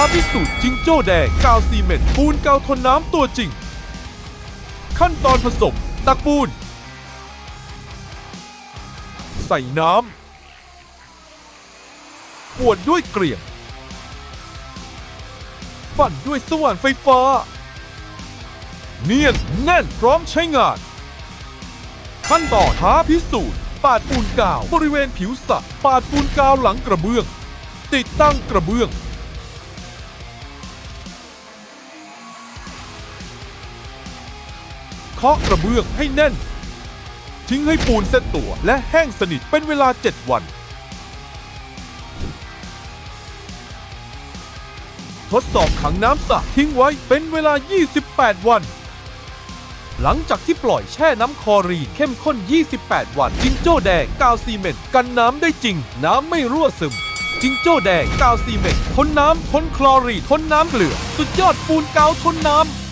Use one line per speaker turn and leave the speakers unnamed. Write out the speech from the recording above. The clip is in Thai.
ท้าพิสูจน์จิงโจ้แดงกาวซีเมนต์ปูนกาวทนน้ำตัวจริง ขั้นตอนผสม ตักปูน ใส่น้ำปวดด้วยเกลียงปั่นด้วยสว่านไฟฟ้า เนียนแน่นพร้อมใช้งาน ขั้นตอนท้าพิสูจน์ปาดปูนกาวบริเวณผิวสระปาดปูนกาวหลังกระเบื้อง ติดตั้งกระเบื้อง เคาะกระเบื้องให้แน่น ทิ้งให้ปูนเซ็ตตัวและแห้งสนิทเป็นเวลา 7 วัน ทดสอบขังน้ำสระทิ้งไว้เป็นเวลา 28 วัน หลังจากที่ปล่อยแช่น้ำคลอรีนเข้มข้น 28 วัน จิงโจ้แดงกาวซีเมนต์กันน้ำได้จริง น้ำไม่รั่วซึมจิงโจ้แดงกาวซีเมนต์ทนน้ำทนคลอรีนทนน้ำเกลือ สุดยอดปูนกาวทนน้ำ